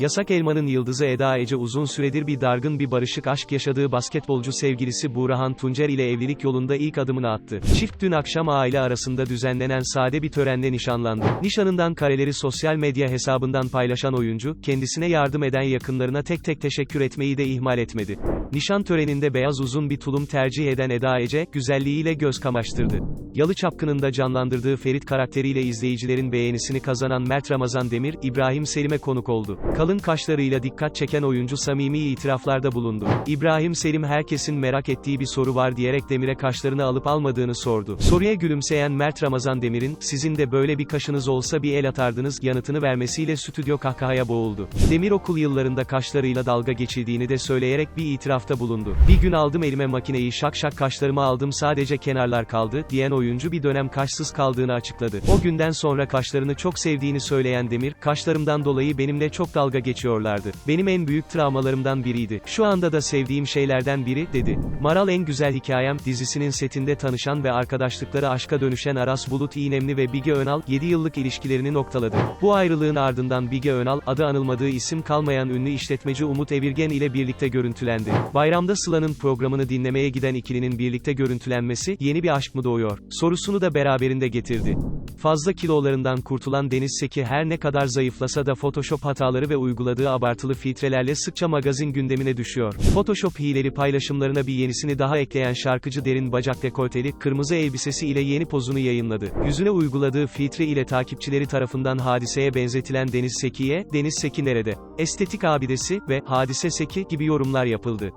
Yasak Elma'nın yıldızı Eda Ece uzun süredir bir dargın bir barışık aşk yaşadığı basketbolcu sevgilisi Buğrahan Tuncer ile evlilik yolunda ilk adımını attı. Çift dün akşam aile arasında düzenlenen sade bir törenle nişanlandı. Nişanından kareleri sosyal medya hesabından paylaşan oyuncu, kendisine yardım eden yakınlarına tek tek teşekkür etmeyi de ihmal etmedi. Nişan töreninde beyaz uzun bir tulum tercih eden Eda Ece, güzelliğiyle göz kamaştırdı. Yalı Çapkını'nda canlandırdığı Ferit karakteriyle izleyicilerin beğenisini kazanan Mert Ramazan Demir, İbrahim Selim'e konuk oldu. Kalın kaşlarıyla dikkat çeken oyuncu samimi itiraflarda bulundu. İbrahim Selim herkesin merak ettiği bir soru var diyerek Demir'e kaşlarını alıp almadığını sordu. Soruya gülümseyen Mert Ramazan Demir'in, sizin de böyle bir kaşınız olsa bir el atardınız, yanıtını vermesiyle stüdyo kahkahaya boğuldu. Demir okul yıllarında kaşlarıyla dalga geçildiğini de söyleyerek bir itirafta bulundu. Bir gün aldım elime makineyi şak şak kaşlarımı aldım sadece kenarlar kaldı, diyen oyuncu bir dönem kaşsız kaldığını açıkladı. O günden sonra kaşlarını çok sevdiğini söyleyen Demir, kaşlarımdan dolayı benimle çok dalga geçiyorlardı. Benim en büyük travmalarımdan biriydi. Şu anda da sevdiğim şeylerden biri, dedi. Maral En Güzel Hikayem, dizisinin setinde tanışan ve arkadaşlıkları aşka dönüşen Aras Bulut İğnemli ve Bige Önal, 7 yıllık ilişkilerini noktaladı. Bu ayrılığın ardından Bige Önal, adı anılmadığı isim kalmayan ünlü işletmeci Umut Evirgen ile birlikte görüntülendi. Bayramda Sıla'nın programını dinlemeye giden ikilinin birlikte görüntülenmesi, yeni bir aşk mı doğuyor? Sorusunu da beraberinde getirdi. Fazla kilolarından kurtulan Deniz Seki her ne kadar zayıflasa da Photoshop hataları ve uyguladığı abartılı filtrelerle sıkça magazin gündemine düşüyor. Photoshop hileleri paylaşımlarına bir yenisini daha ekleyen şarkıcı derin bacak dekolteli, kırmızı elbisesi ile yeni pozunu yayınladı. Yüzüne uyguladığı filtre ile takipçileri tarafından hadiseye benzetilen Deniz Seki'ye, Deniz Seki nerede? Estetik abidesi ve hadise Seki gibi yorumlar yapıldı.